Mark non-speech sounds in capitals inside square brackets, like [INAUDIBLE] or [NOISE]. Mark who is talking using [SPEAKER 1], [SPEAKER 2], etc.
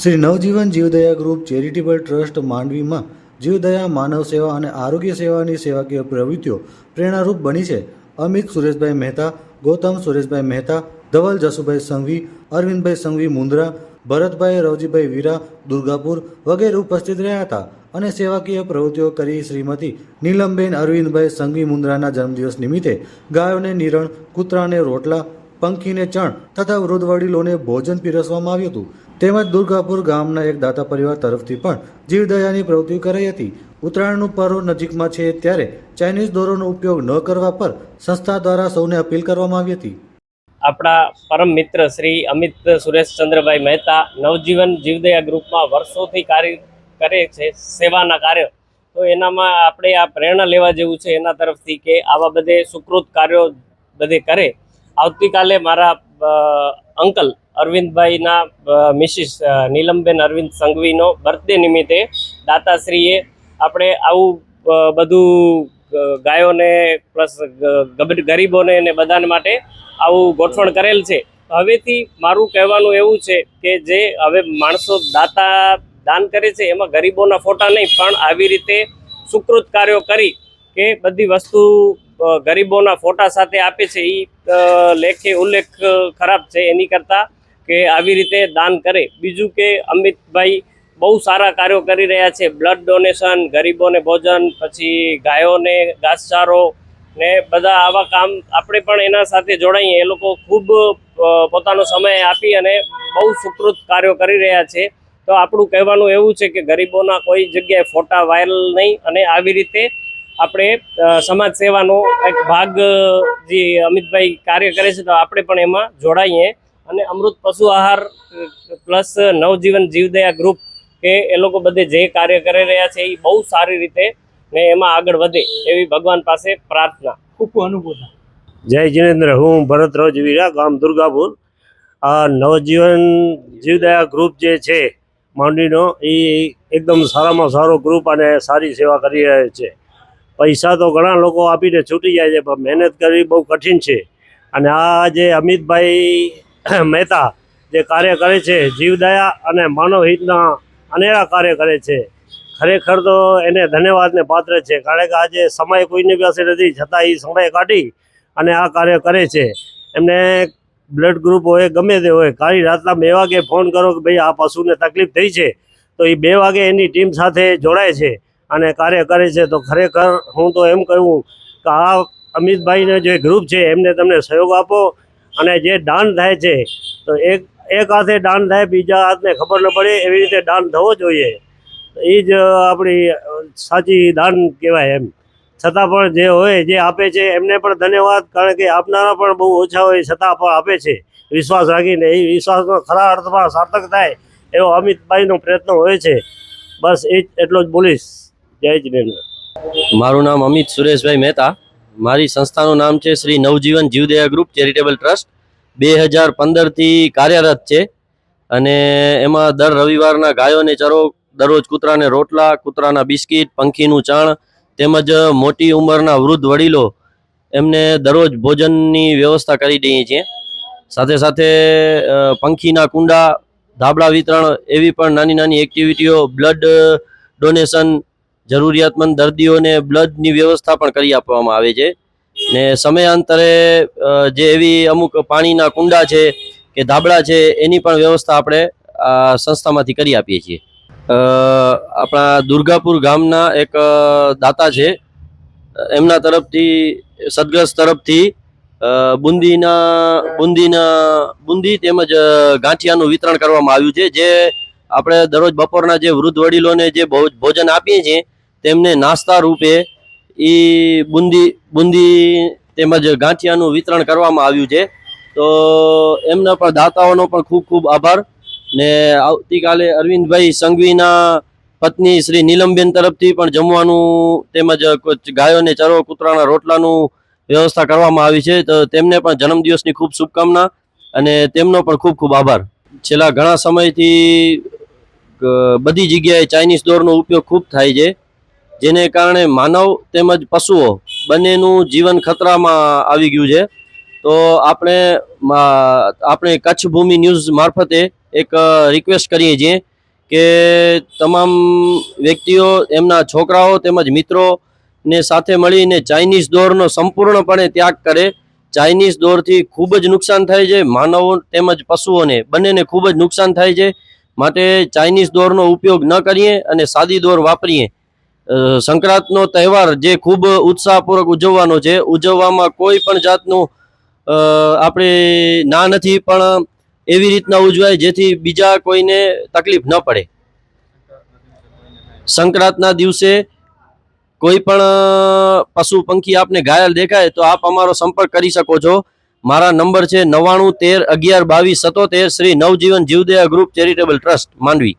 [SPEAKER 1] શ્રી નવજીવન જીવદયા group charitable trust માંડવીમાં જીવદયા માનવ સેવા અને આરોગ્ય સેવાની સેવાકીય પ્રવૃત્તિઓ પ્રેરણારૂપ બની છે. અમિત સુરેશભાઈ મહેતા, ગૌતમ સુરેશભાઈ મહેતા, ધવલ જસુભાઈ સંઘવી, અરવિંદભાઈ સંઘવી મુંદ્રા, ભરતભાઈ રવજીભાઈ વીરા, દુર્ગાપુર વગેરે ઉપસ્થિત રહ્યા હતા અને સેવાકીય પ્રવૃત્તિઓ કરી શ્રીમતી નીલમબેન અરવિંદભાઈ સંઘવી મુંદ્રાના જન્મદિવસ નિમિત્તે ગાયોને નિરણ, કૂતરાને રોટલા પંખીને ચણ તથા વૃદ્ધ વડીલોને ભોજન પીરસવામાં આવ્યું હતું. તેમજ દુર્ગાપુર ગામના એક દાતા પરિવાર તરફથી પણ જીવદયાની પ્રવૃત્તિ કરાઈ હતી. ઉત્તરાયણનું પર્વ નજીકમાં છે ત્યારે ચાઇનીઝ દોરોનો ઉપયોગ ન કરવા પર સંસ્થા દ્વારા સૌને અપીલ કરવામાં આવી હતી.
[SPEAKER 2] આપણા પરમ મિત્ર શ્રી અમિત સુરેશચંદ્રભાઈ મહેતા નવજીવન જીવદયા ગ્રુપમાં વર્ષોથી કાર્ય કરે છે, સેવાના કાર્ય. તો એનામાં આપણે આ પ્રેરણા લેવા જેવું છે એના તરફથી કે આવા બધે સુકૃત કાર્યો બધે કરે. આવતીકાલે મારા અંકલ અરવિંદભાઈના મિસિસ નીલમબેન અરવિંદ સંઘવીનો બર્થડે નિમિત્તે દાતાશ્રીએ આપણે આવું બધું ગાયોને પ્લસ ગરીબોને ને બધાને માટે આવું ગોઠવણ કરેલ છે. હવેથી મારું કહેવાનું એવું છે કે જે હવે માણસો દાતા દાન કરે છે એમાં ગરીબોના ફોટા નહીં, પણ આવી રીતે સુકૃત કાર્યો કરી કે બધી વસ્તુ ગરીબોના ફોટા સાથે આપે છે એ લેખે ઉલ્લેખ ખરાબ છે એની કરતાં કે આવી રીતે દાન કરે. બીજું કે અમિતભાઈ બહુ સારા કાર્યો કરી રહ્યા છે બ્લડ ડોનેશન ગરીબોને ભોજન, પછી ગાયોને ઘાસચારો ને બધા આવા કામ આપણે પણ એના સાથે જોડાઈએ. એ લોકો ખૂબ પોતાનો સમય આપી અને બહુ સુકૃત કાર્યો કરી રહ્યા છે. તો આપણું કહેવાનું એવું છે કે ગરીબોના કોઈ જગ્યાએ ફોટા વાયરલ નહીં અને આવી રીતે આપણે સમાજ સેવાનો એક ભાગ જે અમિતભાઈ કાર્ય કરે છે તો આપણે પણ એમાં જોડાઈએ. અને અમૃત પશુ આહાર પ્લસ નવજીવન જીવદયા ગ્રુપ કે એ લોકો બધે જે કાર્ય કરી રહ્યા છે એ બહુ સારી રીતે ને એમાં આગળ વધે એવી ભગવાન પાસે પ્રાર્થના.
[SPEAKER 3] ખૂબ અનુભૂત
[SPEAKER 4] જય જીનેન્દ્ર હું ભરત રોજવીરા ગામ દુર્ગાપુર. આ નવજીવન જીવદયા ગ્રુપ જે છે માંડવીનો એ એકદમ સારામાં સારો ગ્રુપ અને સારી સેવા કરી રહ્યો છે. પૈસા તો ઘણા લોકો આપીને છૂટી જાય છે, પણ મહેનત કરવી બહુ કઠિન છે. અને આ જે અમિતભાઈ [CLEARS THROAT] મહેતા જે કાર્ય કરે છે જીવદયા અને માનવ હિતના અનેરા કાર્ય કરે છે, ખરેખર તો એને ધન્યવાદને પાત્ર છે. કારણ કે આજે સમય કોઈની પાસે નથી, છતાં એ સમય કાઢી અને આ કાર્ય કરે છે. એમને બ્લડ ગ્રુપ હોય, ગમે તે હોય કાળી રાતના બે વાગે ફોન કરો કે ભાઈ આ પશુને તકલીફ થઈ છે, તો એ બે વાગે એની ટીમ સાથે જોડાય છે. અને કાર્ય કરે છે, તો ખરેખર હું તો એમ કહું કે આ અમિતભાઈને જે ગ્રુપ છે, એમને તમને સહયોગ આપો અને જે દાન થાય છે, તો એક એક હાથે દાન થાય, બીજા હાથને ખબર ન પડે, એવી રીતે દાન થવો જોઈએ. એ જ આપણી સાચી દાન કહેવાય એમ. છતાં પણ જે હોય, જે આપે છે, એમને પણ ધન્યવાદ, કારણ કે આપનારા પણ બહુ ઓછા હોય, છતાં પણ આપે છે. વિશ્વાસ રાખીને એ વિશ્વાસનો ખરા અર્થમાં સાર્થક થાય એવો અમિતભાઈનો પ્રયત્ન હોય છે. બસ એ એટલો જ બોલીશ. જય જીનેન્દ્ર
[SPEAKER 5] મારું નામ અમિત સુરેશભાઈ મહેતા. મારી સંસ્થાનું નામ છે શ્રી નવજીવન જીવદયા ગ્રુપ ચેરિટેબલ ટ્રસ્ટ. બે હજાર પંદરથી કાર્યરત છે. અને એમાં દર રવિવારના ગાયોને ચરો, દરરોજ કૂતરાને રોટલા, કૂતરાના બિસ્કિટ, પંખીનું ચાણ, તેમજ મોટી ઉંમરના વૃદ્ધ વડીલો એમને દરરોજ ભોજનની વ્યવસ્થા કરી દઈએ છીએ. સાથે સાથે પંખીના કુંડા, ધાબળા વિતરણ એવી પણ નાની નાની એક્ટિવિટીઓ, બ્લડ ડોનેશન જરૂરિયાતમંદ દર્દીઓને બ્લડની વ્યવસ્થા પણ કરી આપવામાં આવે છે. ને સમયાંતરે જે એવી અમુક પાણીના કુંડા છે કે ધાબળા છે, એની પણ વ્યવસ્થા આપણે આ સંસ્થામાંથી કરી આપીએ છીએ. આપણા દુર્ગાપુર ગામના એક દાતા છે. એમના તરફથી, સદગ્રસ્ત તરફથી બુંદીના બુંદીના, બુંદી તેમજ ગાંઠિયાનું વિતરણ કરવામાં આવ્યું છે. જે આપણે દરરોજ બપોરના જે વૃદ્ધ વડીલોને જે ભોજ- ભોજન આપીએ છીએ તેમને નાસ્તા રૂપે એ બુંદી બુંદી તેમજ ગાંઠિયાનું વિતરણ કરવામાં આવ્યું છે. તો એમના પણ દાતાઓનો પણ ખૂબ ખૂબ આભાર. ને આવતીકાલે અરવિંદભાઈ સંઘવીના પત્ની શ્રી નીલમબેન તરફથી પણ જમવાનું તેમજ ગાયોને ચરો કૂતરાના રોટલાનું વ્યવસ્થા કરવામાં આવી છે. તો તેમને પણ જન્મદિવસની ખૂબ શુભકામના અને તેમનો પણ ખૂબ ખૂબ આભાર. છેલ્લા ઘણા સમયથી બધી જગ્યાએ ચાઇનીઝ દોરનો ઉપયોગ ખૂબ થાય છે. જેને કારણે માનવ તેમજ પશુઓ બંનેનું જીવન ખતરામાં આવી ગયું છે. તો આપણે આપણે કચ્છ ભૂમિ ન્યૂઝ મારફતે એક રિક્વેસ્ટ કરીએ છીએ કે તમામ વ્યક્તિઓ, એમના છોકરાઓ તેમજ મિત્રો ને સાથે મળીને ચાઇનીઝ દોરનો સંપૂર્ણપણે ત્યાગ કરે. ચાઇનીઝ દોરથી ખૂબ જ નુકસાન થાય છે. માનવો તેમજ પશુઓને બંનેને ખૂબ જ નુકસાન થાય છે. માટે ચાઇનીઝ દોરનો ઉપયોગ ન કરીએ અને સાદી દોર વાપરીએ. સંક્રાંતનો તહેવાર જે ખૂબ ઉત્સાહપૂર્વક ઉજવવાનો છે, ઉજવવામાં કોઈ પણ જાતનું આપણે ના નથી, પણ એવી રીતના ઉજવાય જેથી બીજા કોઈને તકલીફ ન પડે. સંક્રાંતના દિવસે કોઈ પણ પશુ પંખી આપને ઘાયલ દેખાય તો આપ અમારો સંપર્ક કરી શકો છો. મારા નંબર છે નવ્વાણું તેર અગિયાર બાવીસ સત્તોતેર શ્રી નવજીવન જીવદયા ગ્રુપ ચેરિટેબલ ટ્રસ્ટ, માંડવી.